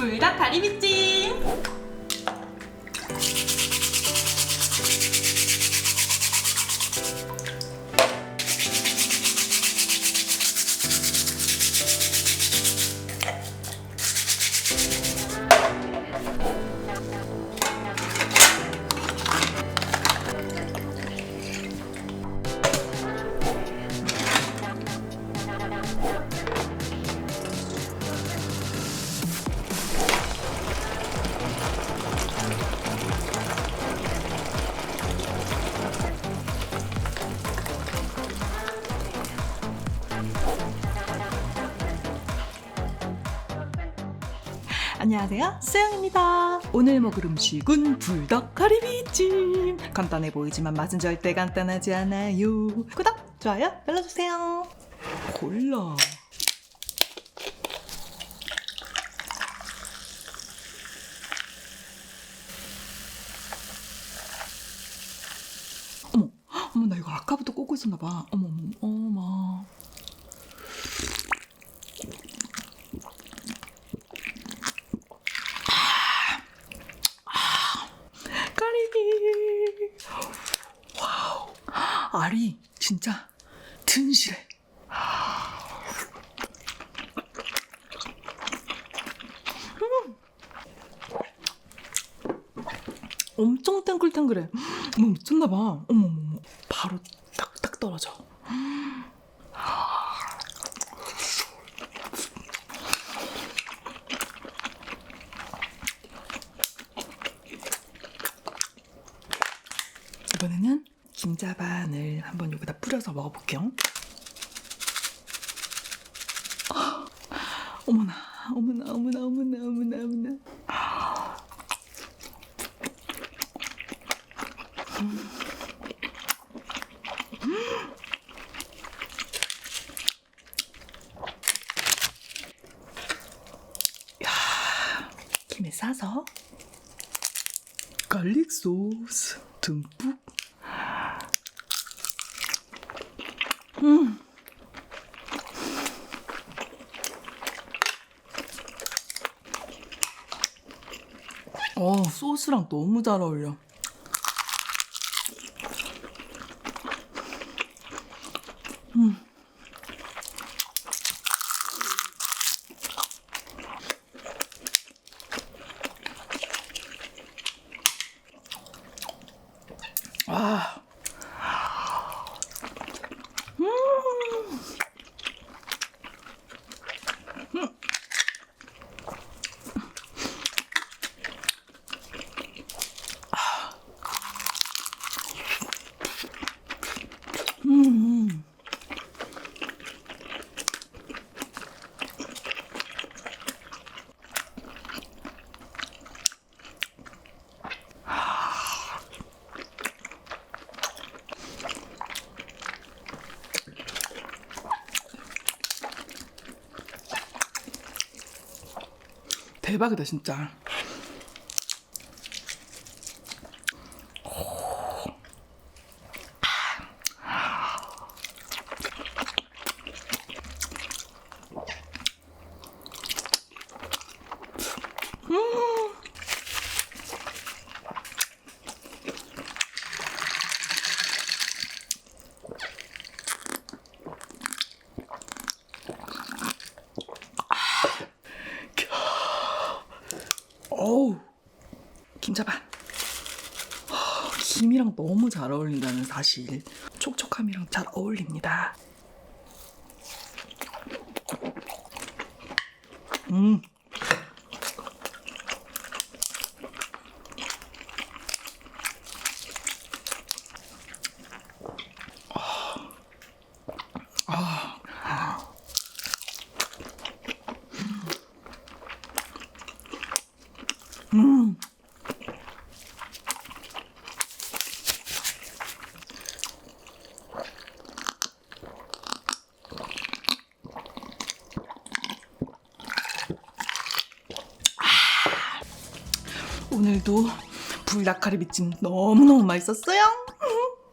불닭 가리비찜. 안녕하세요. 수영입니다. 오늘 먹을 음식은 불닭 가리비찜. 간단해 보이지만 맛은 절대 간단하지 않아요. 구독, 좋아요 눌러주세요. 골라. 어머, 어머 나 이거 아까부터 꽂고 있었나 봐. 어머, 어머, 어머. 까리비. 와우. 알이 진짜 튼실해. 음. 엄청 탱글탱글해. 어머 미쳤나봐. 어머 어머 어머. 바로 딱딱 떨어져. 이번에는 김자반을 한번 여기다 뿌려서 먹어볼게요. 아, 어머나, 어머나, 어머나, 어머나, 어머나, 어머나. 김에 싸서 갈릭 소스 듬뿍. 음. 어, 소스랑 너무 잘 어울려. 음. 아. 음. 대박이다 진짜. 어우 김자반 하, 김이랑 너무 잘 어울린다는 사실. 촉촉함이랑 잘 어울립니다. 음. 음. 아. 오늘도 불닭가리비찜 너무너무 맛있었어요.